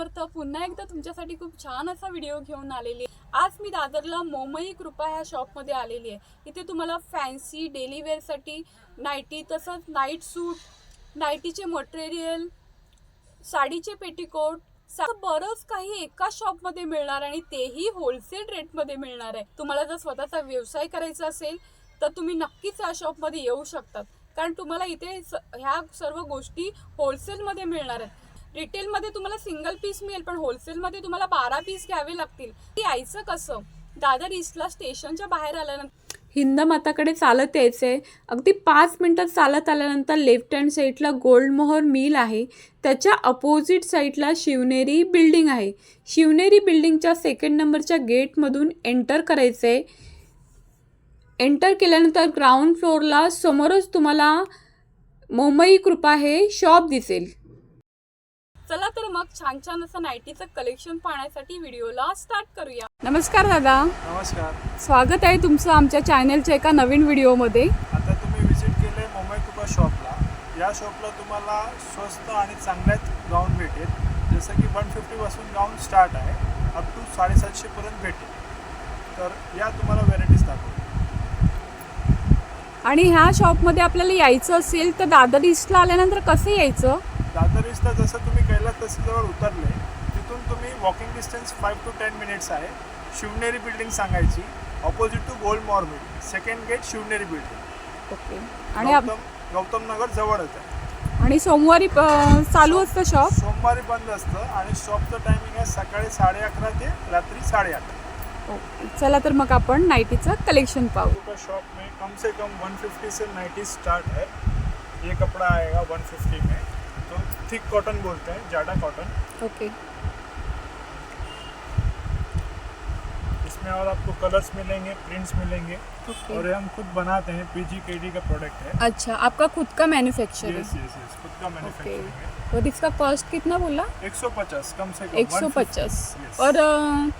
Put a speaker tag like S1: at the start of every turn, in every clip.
S1: स्वामी समर्थ पुन्हा एकदा तुमच्यासाठी खूप छान असा व्हिडिओ घेऊन आलेली आहे. आज मी दादरला मोमई कृपा ह्या शॉपमध्ये आलेली आहे. इथे तुम्हाला फॅन्सी डेली वेअरसाठी नाईटी तसंच नाईट सूट नाईटीचे मटेरियल साडीचे पेटीकोट सा- बरंच काही एका शॉपमध्ये मिळणार आणि तेही होलसेल रेटमध्ये मिळणार आहे. तुम्हाला जर स्वतःचा व्यवसाय करायचा असेल तर तुम्ही नक्कीच या शॉपमध्ये येऊ शकतात. कारण तुम्हाला इथे स- ह्या सर्व गोष्टी होलसेलमध्ये मिळणार आहेत. रिटेलमध्ये तुम्हाला सिंगल पीस मिळेल पण होलसेलमध्ये तुम्हाला बारा पीस घ्यावे लागतील. ते यायचं कसं? दादर ईस्टला स्टेशनच्या बाहेर आल्यानंतर हिंद माताकडे चालत यायचे. अगदी पाच मिनटात चालत आल्यानंतर लेफ्ट हँड साईडला गोल्डमोहर मिल आहे. त्याच्या अपोजिट साईडला शिवनेरी बिल्डिंग आहे. शिवनेरी बिल्डिंगच्या सेकंड नंबरच्या गेटमधून एंटर करायचं. आहे एंटर केल्यानंतर ग्राउंड फ्लोअरला समोरच तुम्हाला मुंबई कृपा हे शॉप दिसेल. चला तर मग छान छान असं नाईटीचं कलेक्शन पाहण्यासाठी व्हिडिओला स्टार्ट करूया. नमस्कार दादा.
S2: नमस्कार.
S1: स्वागत आहे तुमचं आमच्या चॅनलच्या एका नवीन व्हिडिओमध्ये
S2: आता तुम्ही विजिट केले मुंबई कुपा शॉपला या शॉपला तुम्हाला स्वस्त आणि चांगल्यात गाऊन भेटेल. जसं की वन फिफ्टीपासून गाऊन स्टार्ट आहे. अप टू साडेसातशेपर्यंत भेटेल. तर या तुम्हाला व्हेरायटीज दाखवतो.
S1: आणि ह्या शॉपमध्ये आपल्याला यायचं असेल तर दादर ईस्टला आल्यानंतर कसं यायचं?
S2: दादर इस्टा जसं तुम्ही कैलास तहसीलजवळ उतरले तिथून तुम्ही walking distance five to ten minutes आहे. शिवनेरी बिल्डिंग सांगायची. Opposite to gold more building second gate Shivneri building
S1: okay आणि आप-
S2: गौतम गौतम नगर जवळच आहे.
S1: आणि सोमवारी चालू असतं शॉप
S2: सोमवारी बंद असतं आणि शॉपचं टायमिंग आहे सकाळी साडे अकरा ते रात्री साडेआठ
S1: ओके चला तर मग आपण नाईटीचं कलेक्शन पाहू.
S2: शॉप में कम से कम 150 से 90 स्टार्ट है ये कपड़ा आएगा 150 में. थिक कॉटन बोलते हैं जाडा कॉटन।
S1: ओके।
S2: इसमें और आपको कलर्स मिलेंगे प्रिंट्स मिलेंगे
S1: ओके।
S2: और ये हम खुद बनाते हैं पीजी का प्रोडक्ट है।
S1: अच्छा आपका खुद का मैन्युफैक्चर है?
S2: यस यस यस खुद का मैन्युफैक्चरिंग
S1: और इसका कॉस्ट कितना बोला?
S2: है 150 कम से कम
S1: एक सौ पचास।
S2: Yes.
S1: और अ,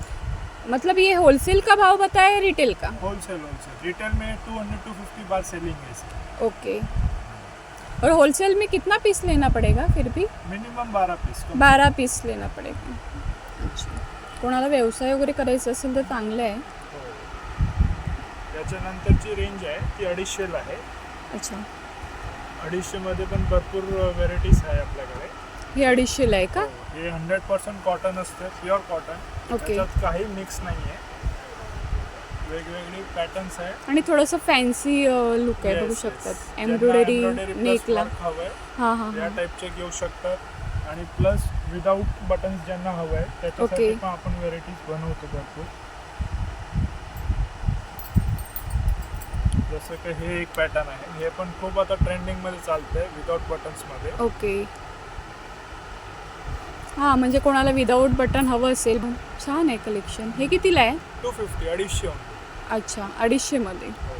S1: मतलब ये होलसेल का भाव बताया रिटेल का?
S2: होलसेल होलसेल रिटेल में 200 टू 50 बार सेलिंग है इसकी
S1: ओके। और होलसेल में कितना पीस लेना पड़ेगा फिर भी?
S2: मिनिमम 12 पीस का।
S1: बारा पीस लेना पडेगा। अच्छा। कोणाला व्यवसाय वगैरे करायचा असेल तर चांगलं आहे.
S2: याच्यानंतरची रेंज आहे ती अडीचशेला आहे.
S1: अच्छा.
S2: अडीचशेमध्ये पण भरपूर व्हेरायटीज आहे आपल्याकडे.
S1: हे अडीचशेला आहे का?
S2: हे हंड्रेड पर्सेंट कॉटन असते प्युअर कॉटन
S1: ओके.
S2: त्याच्यात काही मिक्स नाही आहे वेगवेगळी पॅटर्न्स आहे.
S1: आणि थोडंसं फॅन्सी लुक आहे बघू. शकतात. एम्ब्रॉयडरी नेकला
S2: work हवंय
S1: हां हां
S2: या टाईपचे घेऊ शकतात. आणि प्लस विदाऊट बटन्स ज्यांना हवं आहे त्याच्यासाठी. पण आपण व्हेरायटीज बनवतो भरपूर. जसं की हे एक पॅटर्न आहे. हे पण खूप आता ट्रेंडिंगमध्ये चालतंय विदाऊट बटन्समध्ये
S1: ओके हां म्हणजे कोणाला विदाऊट बटन हवं असेल छान आहे कलेक्शन हे कितीला आहे?
S2: टू फिफ्टी अडीचशे.
S1: अच्छा अडीचशेमध्ये
S2: हो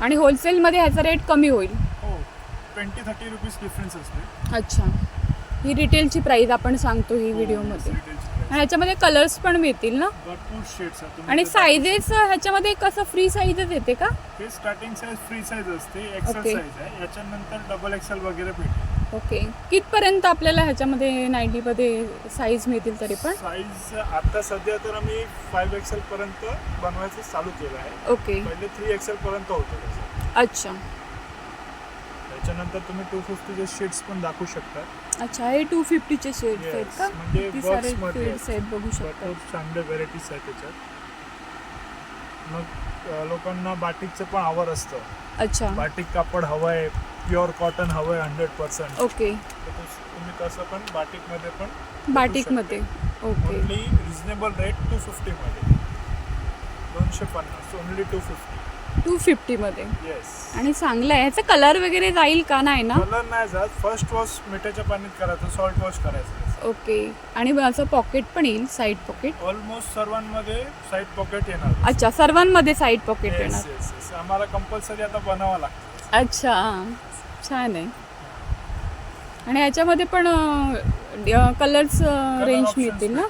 S1: आणि होलसेलमध्ये ह्याचा रेट कमी होईल.
S2: हो ट्वेंटी थर्टी रुपीज डिफरन्स असते.
S1: अच्छा. ही रिटेलची प्राईस आपण सांगतो ही व्हिडिओमध्ये आणि ह्याच्यामध्ये कलर्स पण मिळतील ना?
S2: भरपूर शेड्स आहेत. तुम्ही
S1: आणि साईजेस ह्याच्यामध्ये कसं फ्री साईजच येते का?
S2: हे स्टार्टिंग साईज फ्री साईज असते एक्सेल
S1: Okay.
S2: साईज आहे. याच्यानंतर डबल एक्सेल वगैरे भेटेल.
S1: ओके. कितपर्यंत आपल्याला ह्याच्यामध्ये नाईटीमध्ये साईज मिळतील तरी पण?
S2: साईज आता सध्या तर आम्ही फाईव्ह एक्सेल पर्यंत बनवायचं चालू केलं आहे.
S1: ओके.
S2: पहिले थ्री एक्सेल पर्यंत होतं त्याचं.
S1: अच्छा.
S2: त्याच्यानंतर तुम्ही टू फिफ्टीचे शीट्स पण दाखवू शकता.
S1: अच्छा हे टू फिफ्टीचे शेड्स
S2: Yes,
S1: आहेत का?
S2: म्हणजे
S1: किती सारे
S2: मध्ये
S1: शेड्स आहेत. बघू
S2: भरपूर
S1: शकता.
S2: चांगले व्हेरायटीज आहेत त्याच्यात. मग अं, लोकांना बाटिकचं पण आवड असतं.
S1: अच्छा.
S2: बाटिक कापड हवं आहे प्युअर कॉटन हवं आहे हंड्रेड पर्सेंट.
S1: ओके.
S2: तुम्ही कसं पण बाटिकमध्ये पण
S1: बाटिकमध्ये. Okay.
S2: Only reasonable rate two फिफ्टीमध्ये. दोनशे पन्नास ओनली टू फिफ्टी.
S1: टू फिफ्टीमध्ये.
S2: येस
S1: आणि चांगलं आहे. ह्याचा कलर वगैरे जाईल का? नाही ना?
S2: कलर नाही जात. फर्स्ट वॉश मिठाच्या पाण्यात करायचं सॉल्ट वॉश करायचं.
S1: ओके. आणि असं पॉकेट पण येईल साईड पॉकेट
S2: ऑलमोस्ट सर्वांमध्ये साईड पॉकेट येणार.
S1: अच्छा सर्वांमध्ये साईड पॉकेट येणार.
S2: आम्हाला कंपल्सरी आता बनावं लागतं.
S1: अच्छा छान आहे. आणि ह्याच्यामध्ये पण कलर्स रेंज मिळतील ना.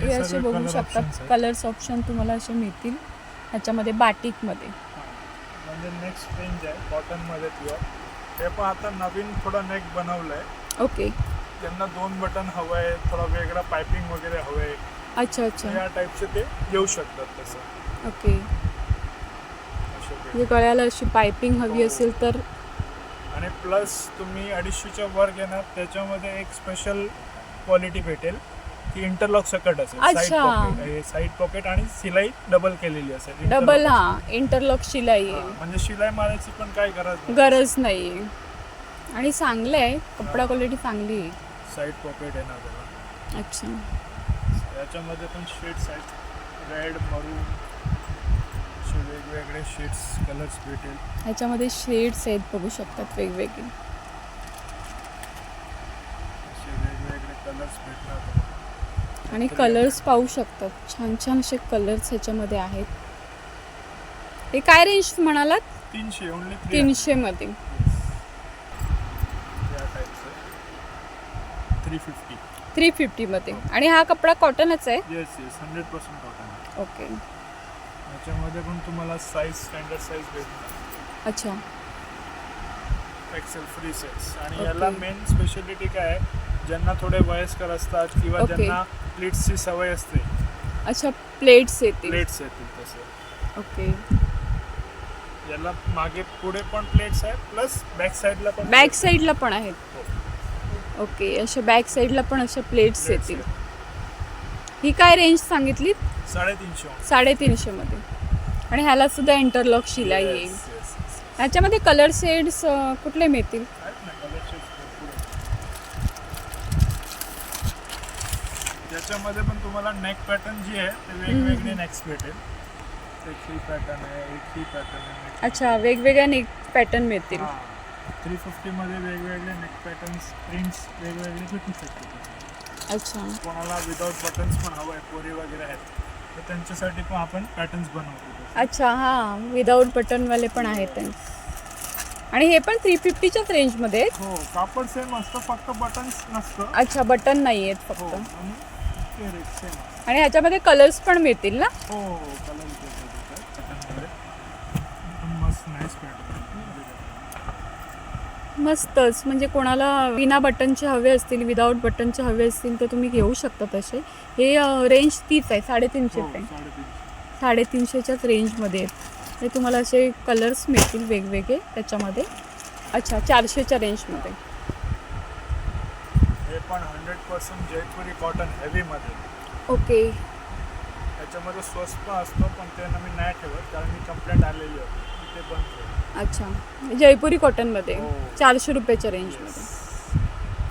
S2: हे
S1: असे बघू शकतात. कलर्स ऑप्शन तुम्हाला असे मिळतील. ह्याच्यामध्ये बाटिकमध्ये.
S2: म्हणजे नेक्स्ट रेंज आहे कॉटनमध्ये प्युअर ते पण आता नवीन थोडं नेक बनवलं आहे
S1: ओके
S2: ज्यांना दोन बटन हवं आहे थोडा वेगळा पायपिंग वगैरे हवं. आहे
S1: अच्छा अच्छा.
S2: या टाईपचे ते घेऊ शकतात तसं.
S1: ओके. म्हणजे गळ्याला अशी पायपिंग हवी असेल तर.
S2: आणि प्लस तुम्ही अडीचशेच्या वर घेणार त्याच्यामध्ये एक स्पेशल क्वालिटी भेटेल की इंटरलॉक सकट असेल साईड
S1: अच्छा.
S2: पॉकेट साईड पॉकेट आणि सिलाई डबल केलेली असेल
S1: डबल
S2: interlock.
S1: हा इंटरलॉक शिलाई.
S2: हा,
S1: आहे
S2: म्हणजे शिलाई मारायची पण काय गरज नाही.
S1: गरज नाही. आणि चांगलं आहे कपडा क्वालिटी चांगली आहे.
S2: साईड पॉकेट येणार त्याला
S1: अच्छा.
S2: याच्यामध्ये पण शेड्स आहेत. रेड मरून असे वेगवेगळे शेड्स कलर्स भेटेल.
S1: ह्याच्यामध्ये शेड्स आहेत बघू शकतात वेगवेगळे.
S2: असे वेगवेगळे कलर्स भेटणार. तुम्हाला.
S1: आणि कलर्स पाहू शकतात. छान छान असे कलर्स ह्याच्यामध्ये आहेत. हे काय रेंज म्हणालात?
S2: तीनशे ओनली
S1: तीनशे मध्ये.
S2: थ्री फिफ्टी
S1: थ्री फिफ्टीमध्ये आणि हा कपडा कॉटनच आहे?
S2: Yes yes hundred percent cotton
S1: okay
S2: याच्यामध्ये पण तुम्हाला साईज स्टँडर्ड साईज भेटणार.
S1: अच्छा.
S2: एक्सेल फ्री साईज आणि
S1: Okay.
S2: याला मेन स्पेशालिटी काय आहे? ज्यांना थोडे वयस्कर असतात किंवा
S1: Okay.
S2: ज्यांना प्लेट्सची सवय असते.
S1: अच्छा प्लेट्स येतील.
S2: प्लेट्स येतील तसे.
S1: ओके
S2: याला मागे पुढे पण प्लेट्स आहेत प्लस बॅक साईडला पण
S1: बॅक
S2: plates
S1: साईडला पण आहेत.
S2: हो.
S1: ओके अशा बॅक साईडला पण अशा प्लेट्स येतील. ही काय रेंज सांगितली
S2: साडेतीनशे.
S1: साडेतीनशेमध्ये आणि ह्याला सुद्धा इंटरलॉक शिलाई येईल. ह्याच्यामध्ये कलर शेड्स कुठले मिळतील?
S2: आहेत ना colour shades भरपूर आहेत. याच्यामध्ये पण तुम्हाला नेक पॅटर्न जी आहे ते वेगवेगळे नेक्स भेटेल. एक ही पॅटर्न आहे एक ही पॅटर्न आहे
S1: अच्छा वेगवेगळ्या नेक पॅटर्न मिळतील.
S2: थ्री फिफ्टीमध्ये वेगवेगळे नेक पॅटर्न्स प्रिंट्स वेगवेगळे भेटू शकतात
S1: अच्छा.
S2: कोणाला विदाउट बटन्स पण हवं आहे पोरी वगैरे आहेत. तर त्यांच्यासाठी पण आपण पॅटर्न्स बनवतो.
S1: अच्छा हां. विदाऊट बटनवाले पण आहेत त्यांचे आणि हे पण थ्री फिफ्टीच्याच रेंजमध्ये आहेत?
S2: हो कापड सेम असतं फक्त बटन्स नसतं.
S1: अच्छा बटन नाही आहेत
S2: हो
S1: फक्त.
S2: आणि ते रेट सेम
S1: आणि ह्याच्यामध्ये कलर्स पण मिळतील ना?
S2: हो कलर पॅटर्नमध्ये पण मस्त नाईस पॅटर्न
S1: मस्तच. म्हणजे कोणाला विना बटनचे हवे असतील विदाऊट बटनचे हवे असतील तर तुम्ही घेऊ शकता तसे. हे रेंज तीच आहे साडेतीनशे
S2: हो
S1: आहे.
S2: साडेतीनशे.
S1: साडेतीनशेच्याच रेंजमध्ये आहेत. हे तुम्हाला असे कलर्स मिळतील वेगवेगळे त्याच्यामध्ये. अच्छा चारशेच्या रेंजमध्ये
S2: हे पण हंड्रेड पर्सेंट जयपुरी कॉटन हेवीमध्ये
S1: ओके.
S2: त्याच्यामध्ये स्वस्त असतो पण ते मी नाही ठेवत कारण मी कंप्लेंट आलेली होती. ते ठेवतो.
S1: अच्छा. जयपुरी कॉटनमध्ये.
S2: हो.
S1: चारशे रुपयाच्या रेंजमध्ये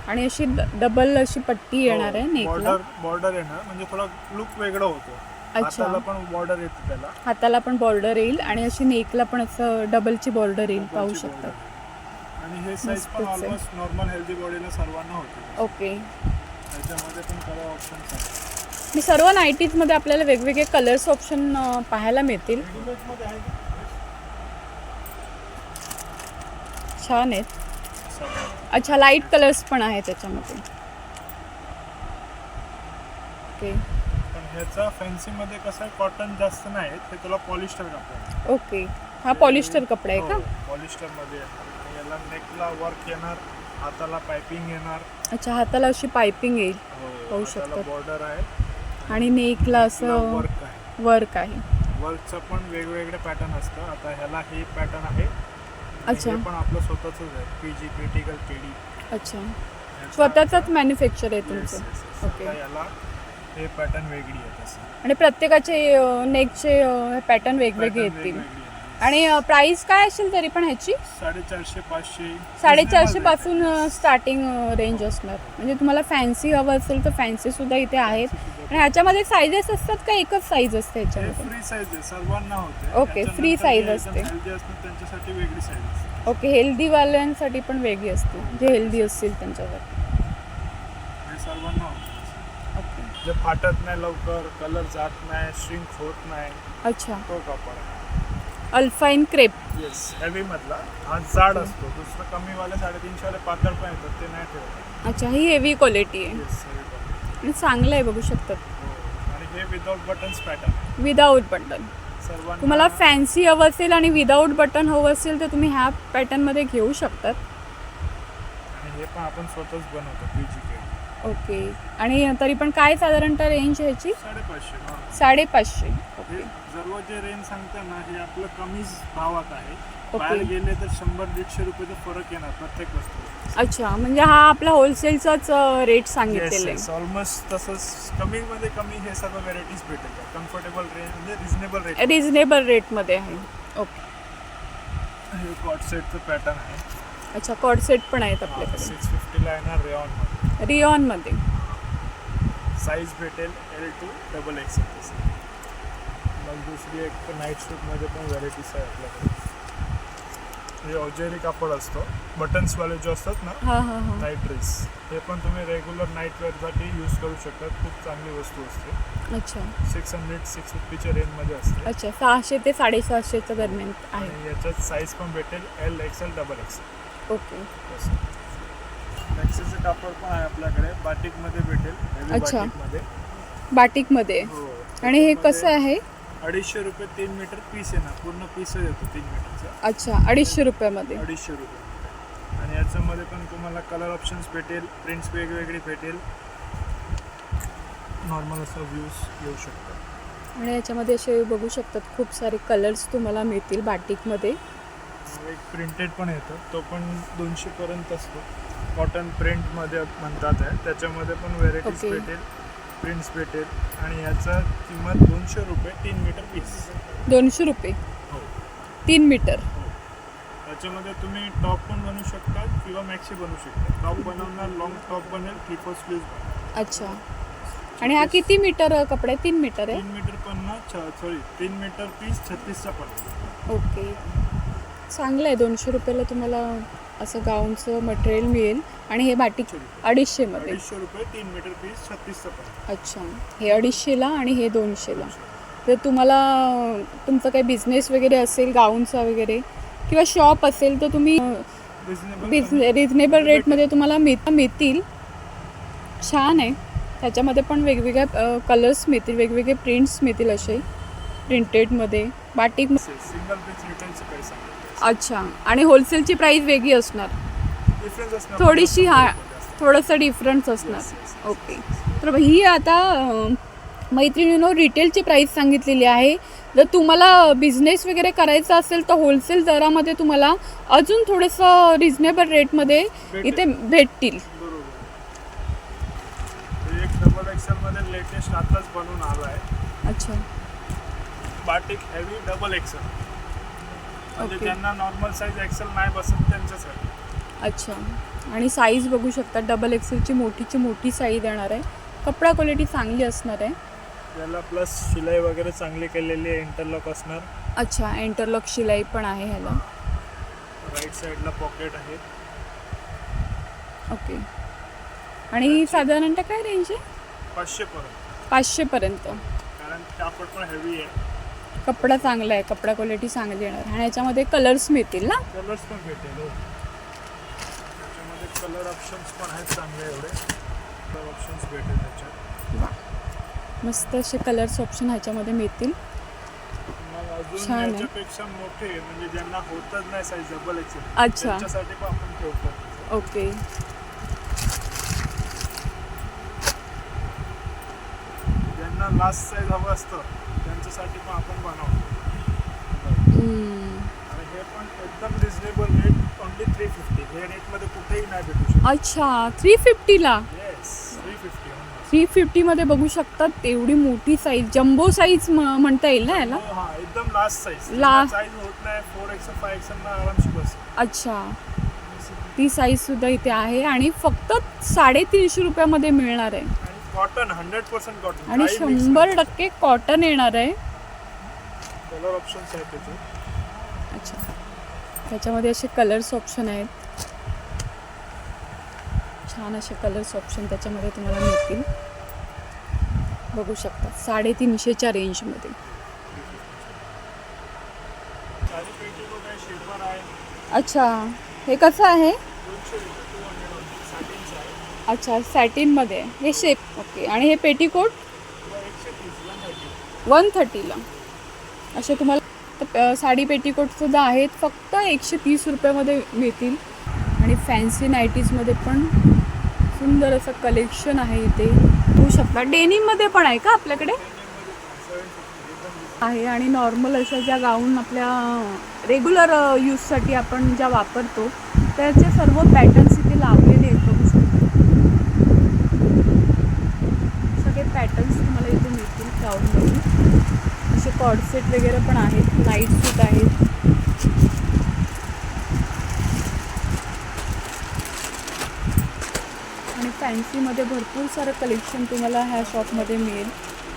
S1: आणि अशी डबल अशी पट्टी येणार आहे नेकला
S2: बॉर्डर बॉर्डर येणार. म्हणजे थोडा लुक वेगळं होतो.
S1: अच्छा.
S2: हाताला पण बॉर्डर येते त्याला.
S1: हाताला पण बॉर्डर येईल आणि अशी नेकला पण असं डबलची बॉर्डर येईल पाहू शकतात
S2: border. आणि हे साईज पण
S1: मस्तच आहे.
S2: ऑलमोस्ट नॉर्मल हेल्दी बॉडीला सर्वांना होते.
S1: ओके.
S2: त्याच्यामध्ये पण कलर ऑप्शन्स आहेत.
S1: मी सर्व नाईटीजमध्ये आपल्याला वेगवेगळे कलर्स ऑप्शन पाहायला मिळतील.
S2: रेडीमेडमध्ये आहे का?
S1: छान आहेत. अच्छा लाइट कलर्स पण आहेत त्याच्यामध्ये. ओके
S2: ह्याचा फॅन्सीमध्ये कसं आहे कॉटन जास्त नाही ते तुला पॉलिस्टर कापड
S1: ओके हा पॉलिस्टर कपडा आहे का?
S2: पॉलिस्टरमध्ये येणार याला नेकला वर्क येणार हाताला पायपिंग येणार.
S1: अच्छा हाताला अशी पायपिंग येईल. पाहू शकतात.
S2: बॉर्डर आहे.
S1: आणि नेकला असं
S2: वर्क आहे.
S1: वर्क आहे.
S2: वर्कचं पण वेगवेगळे पॅटर्न असतं. आता ह्याला हे पॅटर्न आहे.
S1: अच्छा.
S2: पण आपलं स्वतःच आहे. पी जी क्रिटिकल केडी
S1: अच्छा. स्वतःचाच मॅन्युफॅक्चर आहे तुमचं? ओके
S2: याला हे पॅटर्न वेगळी आहे
S1: आणि प्रत्येकाचे नेकचे पॅटर्न वेगवेगळे येतील. आणि प्राइस काय असेल तरी पण ह्याची?
S2: साडेचारशे पाचशे.
S1: साडेचारशे पासून स्टार्टिंग रेंज असणार. म्हणजे तुम्हाला फॅन्सी हवं असेल तर फॅन्सी सुद्धा इथे आहेत. आणि ह्याच्यामध्ये साईजेस असतात का एकच साईज असते ह्याच्यामध्ये?
S2: फ्री साईज
S1: असते. ओके हेल्दीवाल्यांसाठी पण वेगळी असते. जे हेल्दी असतील त्यांच्यासाठी. ओके
S2: जे फाटत नाही लवकर कलर जात नाही श्रिंक होत नाही
S1: अच्छा.
S2: तो कापड
S1: अल्फाईन क्रेप.
S2: येस हेवी मधला. हा जाड असतो. दुसरं कमीवाले साडेतीनशे वाले पातळ पण येतात ते नाही ठेवत.
S1: अच्छा ही हेवी क्वालिटी आहे.
S2: येस हेवी क्वालिटी
S1: आणि चांगलं आहे बघू शकतात.
S2: हो. आणि हे without buttons pattern
S1: without button
S2: सर्वांना
S1: तुम्हाला फॅन्सी हवं असेल आणि विदाऊट बटन हवं असेल तर तुम्ही ह्या पॅटर्नमध्ये घेऊ शकतात.
S2: आणि हे पण आपण स्वतःच बनवतो के
S1: ओके आणि तरी पण काय साधारणतः रेंज ह्याची?
S2: साडेपाचशे.
S1: साडेपाचशे.
S2: हे सर्व जे रेंज सांगता ना हे आपलं कमीच भावात आहे. बाहेर गेले तर शंभर दीडशे रुपयाचा फरक येणार प्रत्येक वस्तू
S1: अच्छा म्हणजे हा आपला होलसेलचाच रेट सांगितलेला आहे.
S2: ऑलमोस्ट तसंच कमी मध्ये कमी हे सर्व व्हेरायटीज भेटेल. कम्फर्टेबल रेंज म्हणजे रिझनेबल रेट
S1: रिझनेबल रेटमध्ये आहे. ओके
S2: हे कॉट सेटचं पॅटर्न आहे.
S1: अच्छा कॉड सेट पण आहेत आपल्याकडे.
S2: सिक्स फिफ्टीला येणार रेऑन
S1: रिऑनमध्ये
S2: साईज भेटेल एल टू डबल एक्स मग दुसरी एक नाईट सूटमध्ये पण व्हरायटीज आहे आपल्याकडे. हे ऑजेरी कापड असतो. बटन्सवाले जे असतात ना
S1: हां हां हां.
S2: नाईट ड्रेस हे पण तुम्ही रेग्युलर नाईट वेअरसाठी यूज करू शकता खूप चांगली वस्तू असते.
S1: अच्छा.
S2: सिक्स हंड्रेड सिक्स फिफ्टीच्या रेंजमध्ये असते.
S1: अच्छा सहाशे ते साडेसहाशेच्या दरम्यान आहे.
S2: याच्यात साईज पण भेटेल. L XL double XL
S1: okay.
S2: मॅक्सीचं कापड पण आहे आपल्याकडे. बाटिकमध्ये भेटेल.
S1: अच्छा.
S2: बाटिकमध्ये
S1: बाटिकमध्ये.
S2: हो.
S1: आणि हे कसं आहे?
S2: अडीचशे रुपये तीन मीटर पीस आहे ना पूर्ण पीस येतो तीन मीटरचा.
S1: अच्छा अडीचशे रुपयामध्ये?
S2: अडीचशे रुपये. आणि याच्यामध्ये पण तुम्हाला कलर ऑप्शन्स भेटेल प्रिंट्स वेगवेगळी भेटेल. नॉर्मल असं व्ह्यूज येऊ शकतात.
S1: आणि याच्यामध्ये असे बघू शकतात खूप सारे कलर्स तुम्हाला मिळतील बाटिकमध्ये.
S2: एक प्रिंटेड पण येतो तो पण दोनशेपर्यंत असतो. कॉटन प्रिंटमध्ये म्हणतात आहे त्याच्यामध्ये पण व्हेरायटीज
S1: Okay.
S2: भेटेल. प्रिंट्स भेटेल आणि याचा किंमत दोनशे रुपये तीन मीटर पीस
S1: दोनशे रुपये.
S2: हो.
S1: तीन मीटर
S2: त्याच्यामध्ये तुम्ही टॉप पण बनवू शकता किंवा मॅक्सी बनवू शकता. टॉप बनवणार लॉंग टॉप बनेल थ्री फोर स्लीव्ज
S1: अच्छा. आणि हा किती मीटर कपडा? आहे तीन मीटर आहे?
S2: तीन मीटर पन्नास सॉरी तीन मीटर पीस छत्तीसचा पण
S1: ओके चांगलं आहे. दोनशे रुपयाला तुम्हाला असं गाऊनचं मटेरियल मिळेल. आणि हे बाटिक अडीचशेमध्ये.
S2: अडीचशे रुपये तीन मीटर पीस छत्तीसचा पण
S1: अच्छा. हे अडीचशेला आणि हे दोनशेला. तर तुम्हाला तुमचा काही बिझनेस वगैरे असेल गाऊनचा वगैरे किंवा शॉप असेल तर तुम्ही बिझ
S2: रिजनेबल
S1: रिजनेबल रेटमध्ये तुम्हाला मिळ मिळतील. छान आहे. त्याच्यामध्ये पण वेगवेगळ्या कलर्स मिळतील वेगवेगळे प्रिंट्स मिळतील असे. प्रिंटेडमध्ये बाटिक अच्छा. आणि होलसेलची प्राईस वेगळी असणार.
S2: डिफरन्स असणार
S1: थोडीशी हा. थोडंसं डिफरन्स असणार. ओके तर ही आता मैत्रिणीनं रिटेलची प्राईस सांगितलेली आहे जर तुम्हाला बिझनेस वगैरे करायचा असेल तर होलसेल दरामध्ये तुम्हाला अजून थोडंसं रिझनेबल रेटमध्ये. इथे भेटतील
S2: लेटेस्ट आताच बनवून आला आहे
S1: अच्छा
S2: बाटिक हेवी डबल एक्सेल म्हणजे. ज्यांना नॉर्मल साईज एक्सेल नाही बसत त्यांच्यासाठी
S1: अच्छा. आणि साईज बघू शकता. डबल एक्सेलची मोठीची मोठी साईज येणार आहे. कपडा क्वालिटी चांगली असणार आहे.
S2: त्याला प्लस शिलाई वगैरे चांगली केलेली आहे इंटरलॉक असणार.
S1: अच्छा इंटरलॉक शिलाई पण आहे ह्याला.
S2: राईट साईडला पॉकेट आहे.
S1: ओके आणि साधारणतः काय रेंज आहे?
S2: पाचशे पर्यंत.
S1: पाचशेपर्यंत
S2: कारण कापड पण हेवी आहे.
S1: कपडा चांगला आहे. कपडा क्वालिटी चांगली येणार. आणि याच्यामध्ये कलर्स मिळतील ना?
S2: कलर्स पण भेटेल हो. कलर ऑप्शन्स पण आहेत चांगले एवढे. कलर ऑप्शन्स भेटेल त्याच्यात.
S1: मस्त असे कलर्स ऑप्शन ह्याच्यामध्ये मिळतील. छान
S2: मोठे म्हणजे ज्यांना होतच नाही साईज डबल एक्सेल
S1: अच्छा.
S2: त्यांच्यासाठी पण आपण ठेवतो.
S1: ओके.
S2: ज्यांना लास्ट साईज हवं असतं त्यांच्यासाठी पण आपण बनवतो. आणि हे पण एकदम reasonable rate only three fifty हे रेटमध्ये कुठेही नाही भेटू शकत.
S1: अच्छा थ्री फिफ्टीला
S2: येस थ्री फिफ्टी
S1: थ्री फिफ्टीमध्ये बघू शकतात एवढी मोठी साईज जम्बो साईज म्हणता येईल ना याला?
S2: हा एकदम लास्ट साईज
S1: Last.
S2: साईज होत नाही फोर एक्सेल फाय एक्सेल ना आरामशी बस.
S1: अच्छा. ती साईज सुद्धा इथे आहे आणि फक्त साडेतीनशे रुपयामध्ये मिळणार आहे.
S2: आणि कॉटन हंड्रेड पर्सेंट कॉटन
S1: आणि शंभर टक्के कॉटन येणार आहे.
S2: कलर ऑप्शन्स आहेत त्याचे.
S1: अच्छा. त्याच्यामध्ये असे कलर्स ऑप्शन आहेत. छान असे कलर्स ऑप्शन त्याच्यामध्ये तुम्हाला मिळतील. बघू शकता साडेतीनशेच्या रेंजमध्ये अच्छा हे कसं आहे? अच्छा सॅटिनमध्ये हे शेप ओके आणि हे पेटीकोट
S2: वन
S1: थर्टीला असे तुम्हाला साडी पेटीकोटसुद्धा आहेत फक्त एकशे तीस रुपयामध्ये मिळतील. आणि फॅन्सी नाईटीजमध्ये पण सुंदर असं कलेक्शन आहे इथे. होऊ शकता. डेनिममध्ये पण आहे का आपल्याकडे? आहे आणि नॉर्मल अशा ज्या गाऊन आपल्या रेग्युलर यूजसाठी आपण ज्या वापरतो त्याचे सर्व पॅटर्न्स इथे लावले आहेत बघू शकता सगळे पॅटर्न्स तुम्हाला इथे मिळतील गाऊनमध्ये असे वगैरे पण आहेत नाईट सूट आहेत. आणि फॅन्सीमध्ये भरपूर सारं कलेक्शन तुम्हाला ह्या शॉपमध्ये मिळेल.